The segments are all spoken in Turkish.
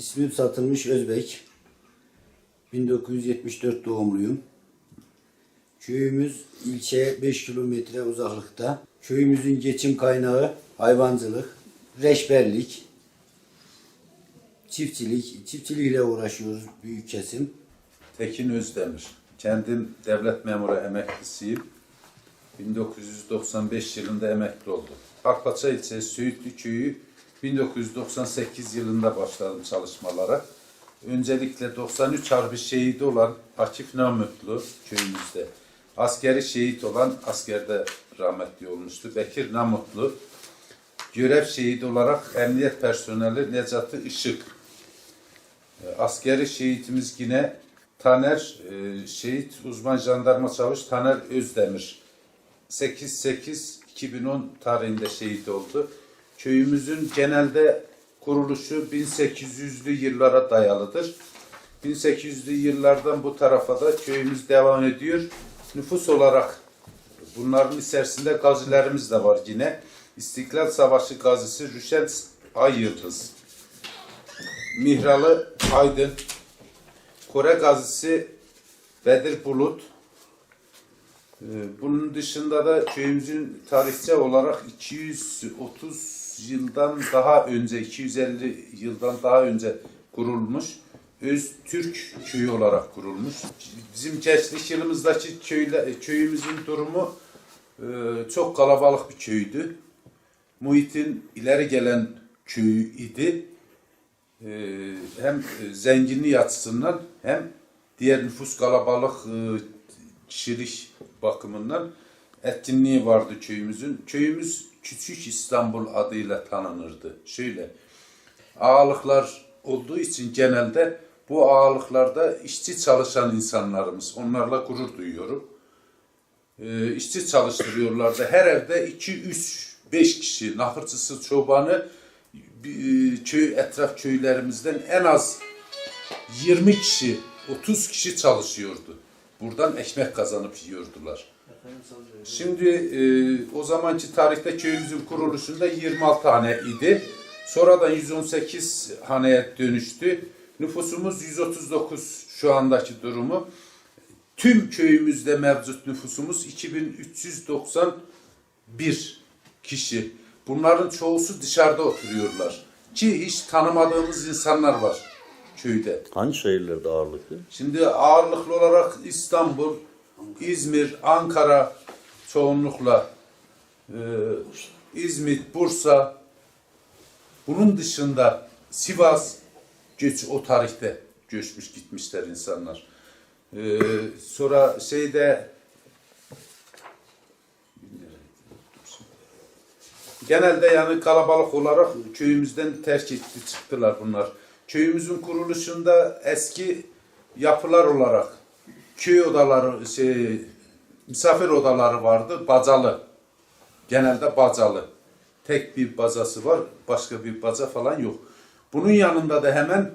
İsmim Satılmış Özbek. 1974 doğumluyum. Köyümüz ilçeye 5 kilometre uzaklıkta. Köyümüzün geçim kaynağı hayvancılık, reçberlik, çiftçilik. Çiftçilikle uğraşıyoruz büyük kesim. Tekin Özdemir. Kendim devlet memuru emeklisiyim. 1995 yılında emekli oldum. Akpaça ilçesi Söğütlü köyü 1998 yılında başladım çalışmalara. Öncelikle 93 Harbi şehidi olan Akif Namutlu köyümüzde. Askeri şehit olan askerde rahmetli olmuştu. Bekir Namutlu. Görev şehidi olarak emniyet personeli Necati Işık. E, Askeri şehitimiz yine Taner, e, şehit uzman jandarma çavuş Taner Özdemir. 8-8-2010 tarihinde şehit oldu. Köyümüzün genelde kuruluşu 1800'lü yıllara dayalıdır. 1800'lü yıllardan bu tarafa da köyümüz devam ediyor. Nüfus olarak bunların içerisinde gazilerimiz de var yine. İstiklal Savaşı gazisi Rüşet Ay Yıldız. Mihralı Aydın, Kore gazisi Bedir Bulut. Ee, Bunun dışında da köyümüzün tarihçe olarak 230 yıldan daha önce, 250 yıldan daha önce kurulmuş Öz Türk köyü olarak kurulmuş. Bizim gençlik yılımızdaki köyle, köyümüzün durumu e, çok kalabalık bir köydü. Muhit'in ileri gelen köyü idi e, hem zenginliği açısından hem diğer nüfus kalabalık e, kişilik bakımından etkinliği vardı köyümüzün. Köyümüz Küçük İstanbul adıyla tanınırdı. Şöyle ağalıklar olduğu için genelde bu ağalıklarda işçi çalışan insanlarımız. Onlarla gurur duyuyorum. E, işçi çalıştırıyorlardı. Her evde 2, 3, 5 kişi nahırcısı, çobanı bir, köy etraf köylerimizden en az 20 kişi, 30 kişi çalışıyordu. Buradan ekmek kazanıp yiyordular. Şimdi e, o zamanki tarihte köyümüzün kuruluşunda 26 hane idi. Sonradan 118 haneye dönüştü. Nüfusumuz 139 şu andaki durumu. Tüm köyümüzde mevcut nüfusumuz 2391 kişi. Bunların çoğusu dışarıda oturuyorlar. Ki hiç tanımadığımız insanlar var köyde. Hangi şehirlerde ağırlıklı? Şimdi ağırlıklı olarak İstanbul, İzmir, Ankara çoğunlukla e, İzmit, Bursa bunun dışında Sivas göç o tarihte göçmüş gitmişler insanlar. E, sonra şeyde Genelde yani kalabalık olarak köyümüzden terk etti çıktılar bunlar. Köyümüzün kuruluşunda eski yapılar olarak köy odaları, şey, misafir odaları vardı, bacalı. Genelde bacalı. Tek bir bacası var, başka bir baca falan yok. Bunun yanında da hemen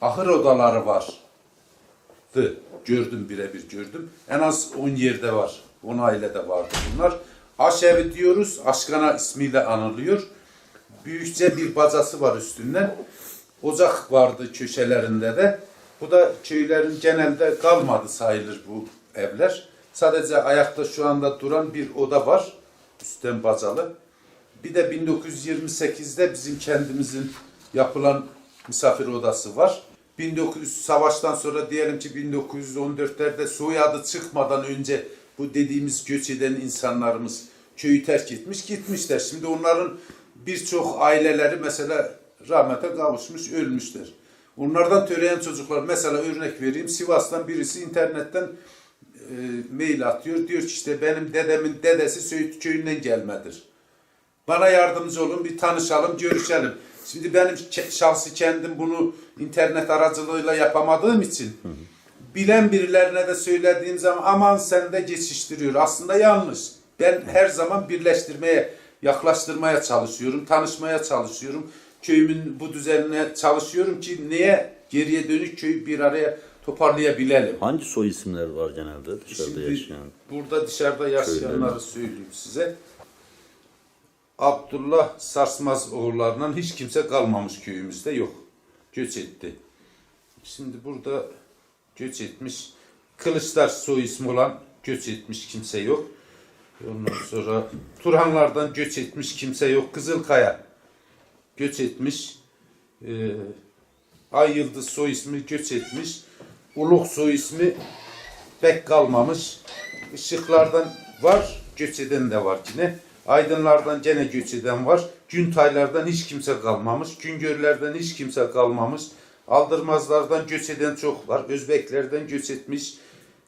ahır odaları vardı. Gördüm birebir gördüm. En az 10 yerde var. 10 ailede vardı bunlar. Aşevi diyoruz. Aşkana ismiyle anılıyor. Büyükçe bir bacası var üstünden. Ocak vardı köşelerinde de. Bu da köylerin genelde kalmadı sayılır bu evler. Sadece ayakta şu anda duran bir oda var. Üstten bacalı. Bir de 1928'de bizim kendimizin yapılan misafir odası var. 1900 savaştan sonra diyelim ki 1914'lerde soyadı çıkmadan önce bu dediğimiz göç eden insanlarımız köyü terk etmiş gitmişler. Şimdi onların birçok aileleri mesela rahmete kavuşmuş, ölmüşler. Onlardan töreyen çocuklar mesela örnek vereyim Sivas'tan birisi internetten e, mail atıyor. Diyor ki işte benim dedemin dedesi Söğüt köyünden gelmedir. Bana yardımcı olun, bir tanışalım, görüşelim. Şimdi benim şahsi kendim bunu internet aracılığıyla yapamadığım için bilen birilerine de söylediğim zaman aman sen de geçiştiriyor. Aslında yanlış. Ben her zaman birleştirmeye, yaklaştırmaya çalışıyorum, tanışmaya çalışıyorum. Köyümün bu düzenine çalışıyorum ki neye geriye dönük köyü bir araya toparlayabilelim. Hangi soy isimler var genelde dışarıda Şimdi yaşayan? burada dışarıda yaşayanları söyleyeyim size. Abdullah Sarsmaz oğullarından hiç kimse kalmamış köyümüzde yok. göç etti. Şimdi burada göç etmiş. Kılıçlar soy ismi olan göç etmiş kimse yok. Ondan sonra Turhanlardan göç etmiş kimse yok. Kızılkaya göç etmiş. Ee, Ay Yıldız soy ismi göç etmiş. Uluk soy ismi pek kalmamış. Işıklardan var, göç eden de var yine. Aydınlardan gene göç eden var. Güntaylardan hiç kimse kalmamış. Güngörlerden hiç kimse kalmamış. Aldırmazlardan göç eden çok var. Özbeklerden göç etmiş.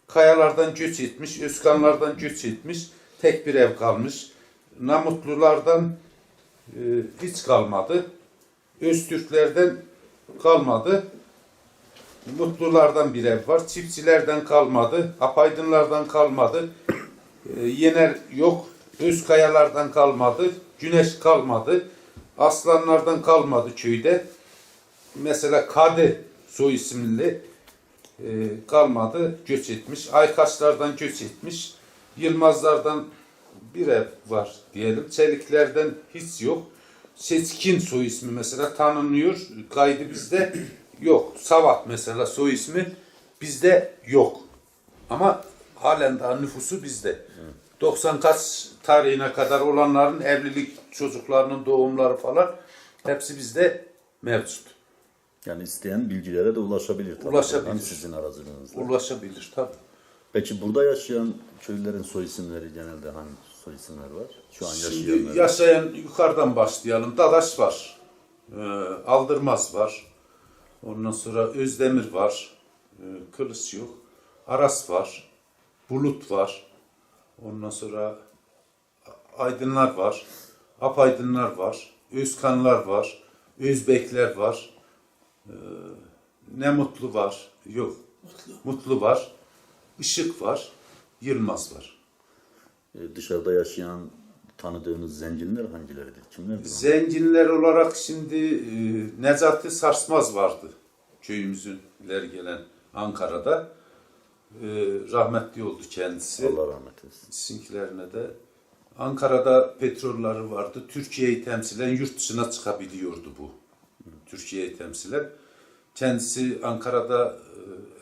Kayalardan göç etmiş. Özkanlardan göç etmiş. Tek bir ev kalmış. Namutlulardan e, hiç kalmadı. Öztürklerden kalmadı. Mutlulardan bir ev var. Çiftçilerden kalmadı. Apaydınlardan kalmadı. E, Yener yok. Özkayalardan kalmadı. Güneş kalmadı. Aslanlardan kalmadı köyde. Mesela Kade soy isimli e, kalmadı. Göç etmiş. Aykaçlardan göç etmiş. Yılmazlardan bir ev var diyelim. Çeliklerden hiç yok. Seçkin soy ismi mesela tanınıyor. Kaydı bizde yok. Savat mesela soy ismi bizde yok. Ama halen daha nüfusu bizde. 90 kaç tarihine kadar olanların evlilik çocuklarının doğumları falan hepsi bizde mevcut. Yani isteyen bilgilere de ulaşabilir. tabii. Ulaşabilir. Hani sizin aracılığınızla. Ulaşabilir tabii. Peki burada yaşayan köylülerin soy isimleri genelde hangi soy isimler var? Şu an Şimdi yaşayan yukarıdan başlayalım. Dadaş var. Ee, Aldırmaz var. Ondan sonra Özdemir var. Ee, Kılıç yok. Aras var. Bulut var. Ondan sonra Aydınlar var. Apaydınlar var. Özkanlar var. Özbekler var. Ee, ne mutlu var. Yok. Mutlu. var. Işık var. Yılmaz var. Ee, Dışarıda yaşayan tanıdığınız zenginler hangileridir? Kimlerdir? onlar? Zenginler olarak şimdi e, Necati Sarsmaz vardı köyümüzün ileri gelen Ankara'da. E, rahmetli oldu kendisi. Allah rahmet eylesin. Sizinkilerine de. Ankara'da petrolleri vardı. Türkiye'yi temsilen yurt dışına çıkabiliyordu bu. Türkiye'yi temsilen. Kendisi Ankara'da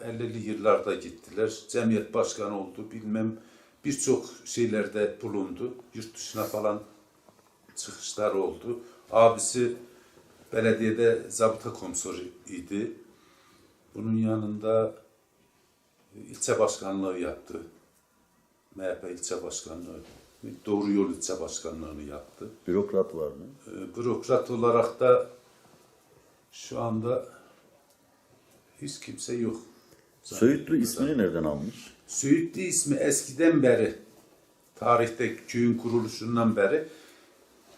e, 50'li yıllarda gittiler. Cemiyet başkanı oldu. Bilmem birçok şeylerde bulundu. Yurt dışına falan çıkışlar oldu. Abisi belediyede zabıta komiseri idi. Bunun yanında ilçe başkanlığı yaptı. MHP ilçe başkanlığı, Doğru Yol ilçe başkanlığını yaptı. Bürokrat var mı? Ee, Bürokrat olarak da şu anda hiç kimse yok. Söğütlü ismini nereden almış? Söğütlü ismi eskiden beri, tarihte köyün kuruluşundan beri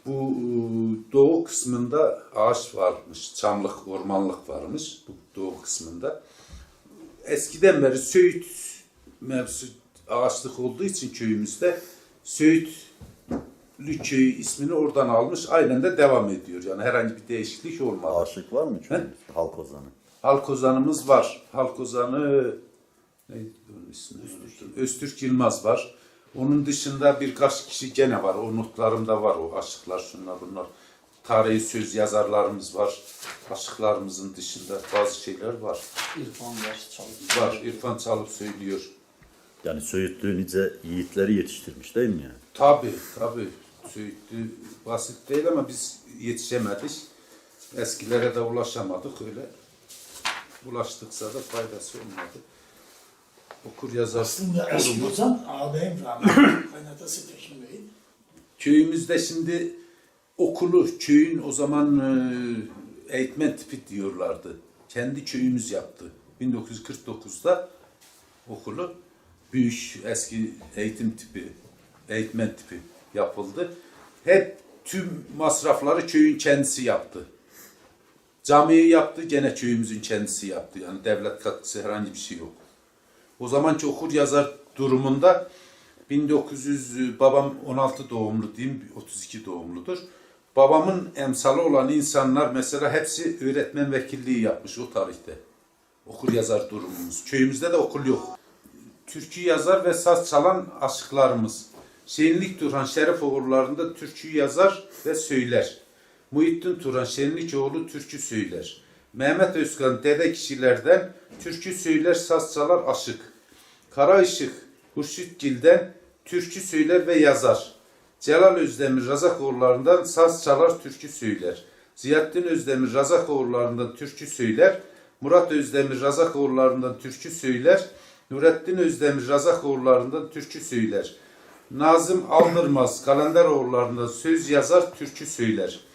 bu e, doğu kısmında ağaç varmış, çamlık, ormanlık varmış bu doğu kısmında. Eskiden beri Söğüt mevzu ağaçlık olduğu için köyümüzde Söğütlü köyü ismini oradan almış, aynen de devam ediyor. Yani herhangi bir değişiklik olmadı. Aşık var mı köyümüzde? Halk ozanı. Halk ozanımız var. Halk ozanı neydi onun ismi? Öztürk. Öztürk Yılmaz var. Onun dışında birkaç kişi gene var. O notlarımda var o aşıklar şunlar bunlar. Tarihi söz yazarlarımız var. Aşıklarımızın dışında bazı şeyler var. İrfan var, çalık. Var. İrfan Çalıp söylüyor. Yani Söğütlü nice yiğitleri yetiştirmiş değil mi yani? Tabi tabi. Söğütlü basit değil ama biz yetişemedik. Eskilere de ulaşamadık öyle. Ulaştıksa da faydası olmadı. Okur yazar Aslında eski ozan ağabeyim rahmetli. Kaynatası Tekin Bey'in. Köyümüzde şimdi okulu, köyün o zaman e, eğitmen tipi diyorlardı. Kendi köyümüz yaptı. 1949'da okulu büyük eski eğitim tipi, eğitmen tipi yapıldı. Hep tüm masrafları köyün kendisi yaptı. Camiyi yaptı, gene köyümüzün kendisi yaptı. Yani devlet katkısı herhangi bir şey yok. O zamanki okur yazar durumunda 1900 babam 16 doğumlu diyeyim 32 doğumludur. Babamın emsalı olan insanlar mesela hepsi öğretmen vekilliği yapmış o tarihte. Okur yazar durumumuz. Köyümüzde de okul yok. Türkü yazar ve saz çalan aşıklarımız. Şenlik Turhan Şerif oğullarında türkü yazar ve söyler. Muhittin Turan Şenlikoğlu türkü söyler. Mehmet Özkan dede kişilerden türkü söyler saz çalar aşık. Kara Işık Hurşitgil'den türkü söyler ve yazar. Celal Özdemir Razakoğullarından saz çalar türkü söyler. Ziyaddin Özdemir Razakoğullarından türkü söyler. Murat Özdemir Razakoğullarından türkü söyler. Nurettin Özdemir Razakoğullarından türkü söyler. Nazım Aldırmaz Kalenderoğullarından söz yazar, türkü söyler.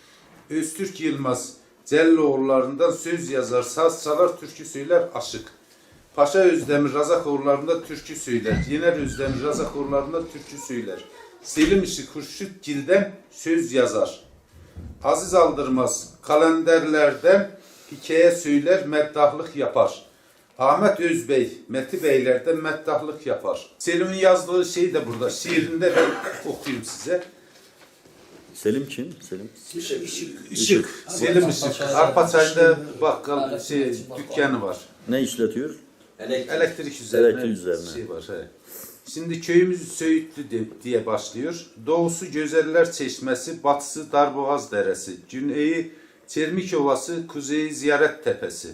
Öztürk Yılmaz Celloğullarından söz yazar, saz çalar, türkü söyler, aşık. Paşa Özdemir Razakoğullarında türkü söyler. Yener Özdemir Razakoğullarında türkü söyler. Selim Işık Hurşit Gil'den söz yazar. Aziz Aldırmaz kalenderlerden hikaye söyler, meddahlık yapar. Ahmet Özbey, Meti Beylerden meddahlık yapar. Selim'in yazdığı şey de burada. Şiirinde ben okuyayım size. Selim kim? Selim. Işık. Selim Işık. Arpaçay'da bakkal şey, dükkanı var. Ne işletiyor? Elektrik üzerine, Elektrik üzerine. şey var. He. Şimdi köyümüz Söğütlü diye başlıyor. Doğusu Gözeller Çeşmesi, batısı Darboğaz Deresi, güneyi Çermik Ovası, kuzeyi Ziyaret Tepesi.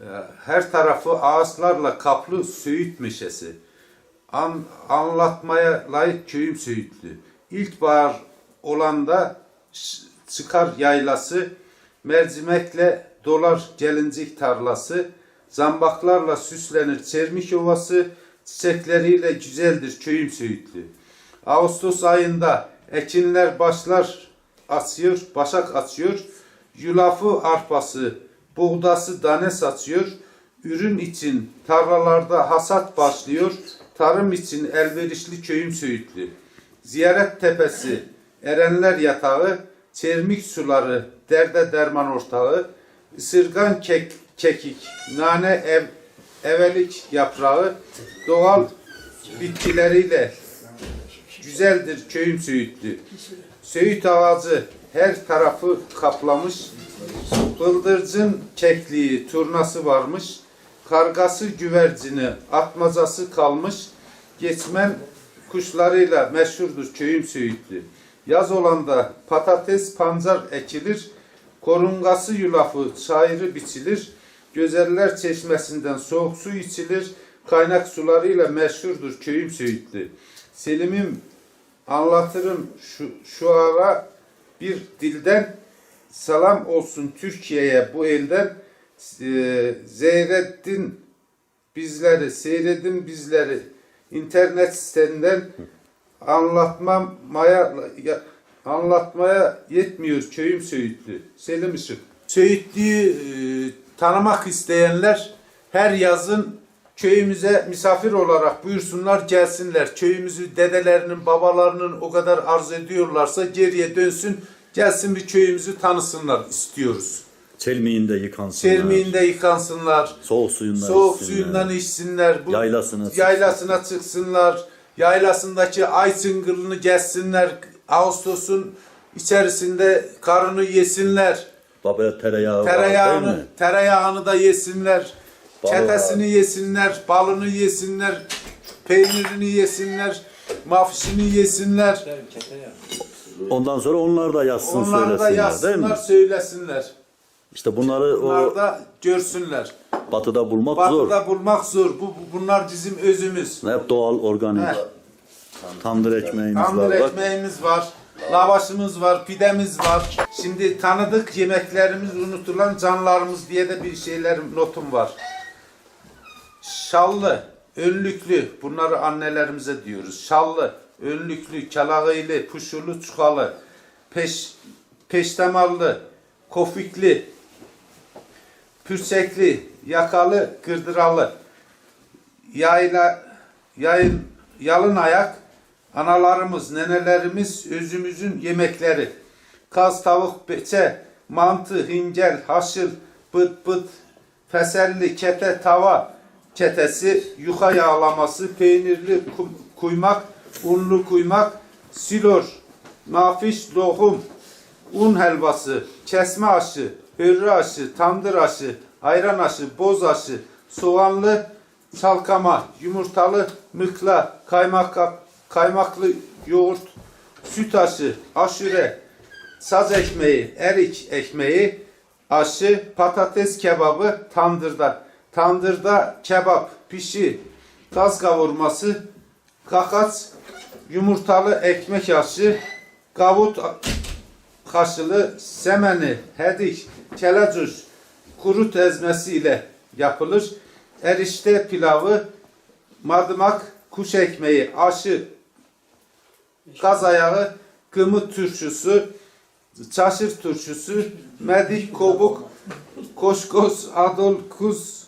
Ee, Her tarafı ağaçlarla kaplı Söğüt Meşesi. An, anlatmaya layık köyüm Söğütlü. İlkbahar olanda çıkar yaylası, mercimekle dolar gelincik tarlası, zambaklarla süslenir Çermik Ovası, çiçekleriyle güzeldir köyüm Söğütlü. Ağustos ayında ekinler başlar açıyor, başak açıyor. Yulafı arpası, buğdası dane saçıyor. Ürün için tarlalarda hasat başlıyor. Tarım için elverişli köyüm Söğütlü. Ziyaret tepesi, erenler yatağı, çermik suları, derde derman ortağı, ısırgan kek, kekik, nane ev, evelik yaprağı, doğal bitkileriyle güzeldir köyüm Söğütlü. Söğüt ağacı her tarafı kaplamış, bıldırcın kekliği, turnası varmış, kargası güvercini, atmacası kalmış, geçmen kuşlarıyla meşhurdur köyüm Söğütlü. Yaz olanda patates, pancar ekilir, korungası yulafı, çayırı biçilir, Gözeller çeşmesinden soğuk su içilir, kaynak sularıyla meşhurdur köyüm Söğütlü. Selim'im anlatırım şu, şu ara bir dilden selam olsun Türkiye'ye bu elden e, Zeyreddin bizleri, seyredin bizleri internet sitenden anlatmaya ya- anlatmaya yetmiyor köyüm Söğütlü. Selim Işık. Söğütlü'yü e, tanımak isteyenler her yazın köyümüze misafir olarak buyursunlar gelsinler. Köyümüzü dedelerinin babalarının o kadar arzu ediyorlarsa geriye dönsün gelsin bir köyümüzü tanısınlar istiyoruz. Çelmiğinde yıkansınlar. Çermiğinde yıkansınlar. Soğuk suyundan Soğuk içsinler. suyundan içsinler. Bu Yaylasına çıksınlar. yaylasına çıksınlar. Yaylasındaki ay çıngılını gezsinler. Ağustos'un içerisinde karını yesinler. Baba tereyağı var değil Tereyağını, mi? tereyağını da yesinler. Balı Çetesini var. yesinler, balını yesinler, peynirini yesinler, mafişini yesinler. Ondan sonra onlar da yazsın Onlar da söylesinler değil mi? yazsınlar, söylesinler. İşte bunları Bunlar o görsünler. batıda bulmak zor. Batıda bulmak zor. Bu, bu- bunlar bizim özümüz. Hep doğal, organik. Heh. Tandır ekmeğimiz Tandır var. Bak, ekmeğimiz var, lavaşımız var, pidemiz var. Şimdi tanıdık yemeklerimiz unutulan canlarımız diye de bir şeyler notum var. Şallı, önlüklü, bunları annelerimize diyoruz. Şallı, önlüklü, kalağıylı, puşulu, çukalı, peş, peştemallı, kofikli, pürçekli, yakalı, gırdıralı, yayla, yayın, yalın ayak, analarımız, nenelerimiz, özümüzün yemekleri. Kaz, tavuk, beçe, mantı, hingel, haşıl, bıt bıt, feselli, kete, tava, ketesi, yuka yağlaması, peynirli ku- kuymak, unlu kuymak, silor, nafiş, lohum, un helvası, kesme aşı, hörrü aşı, tandır aşı, ayran aşı, boz aşı, soğanlı, çalkama, yumurtalı, mıkla, kaymak, kaymaklı yoğurt, süt aşı, aşure, saz ekmeği, erik ekmeği, aşı, patates kebabı tandırda. Tandırda kebap, pişi, gaz kavurması, kakaç, yumurtalı ekmek aşı, kavut kaşılı, semeni, hedik, kelacur, kuru ezmesi ile yapılır. Erişte pilavı, madımak, kuş ekmeği, aşı, kaz ayağı, kımıt turşusu, çaşır turşusu, medik, kobuk, koşkoz, adol, kuz,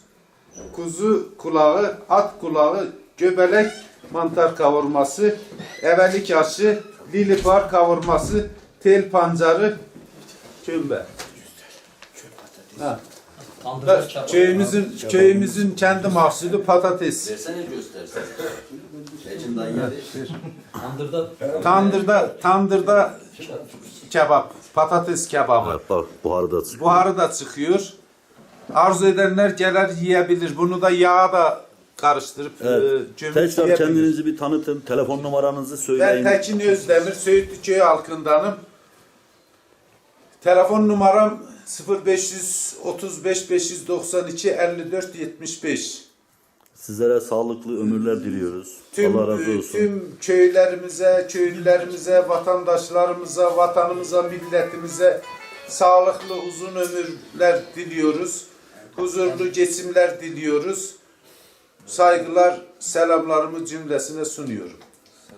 kuzu kulağı, at kulağı, göbelek, mantar kavurması, evelik aşı, lilipar kavurması, tel pancarı, kömbe. Ha. Tandırda kebap. Köyümüzün, köyümüzün kendi mahsulü patates. Versene göstersen. Ecinden yedi. Tandırda Tandırda, tandırda kebap, patates kebabı. Bak buharı da çıkıyor. Buharı da çıkıyor. Arzu edenler gelir yiyebilir. Bunu da yağa da karıştırıp Evet. e, gömüp Tekrar yiyebilir. kendinizi bir tanıtın. Telefon numaranızı Ben söyleyin. Tekin Özdemir, Söğütlü Köyü halkındanım. Telefon numaram 0535 592 54 75. Sizlere sağlıklı ömürler diliyoruz. Tüm, Allah razı olsun. tüm köylerimize, köylülerimize, vatandaşlarımıza, vatanımıza, milletimize sağlıklı uzun ömürler diliyoruz. Huzurlu geçimler diliyoruz. Saygılar, selamlarımı cümlesine sunuyorum.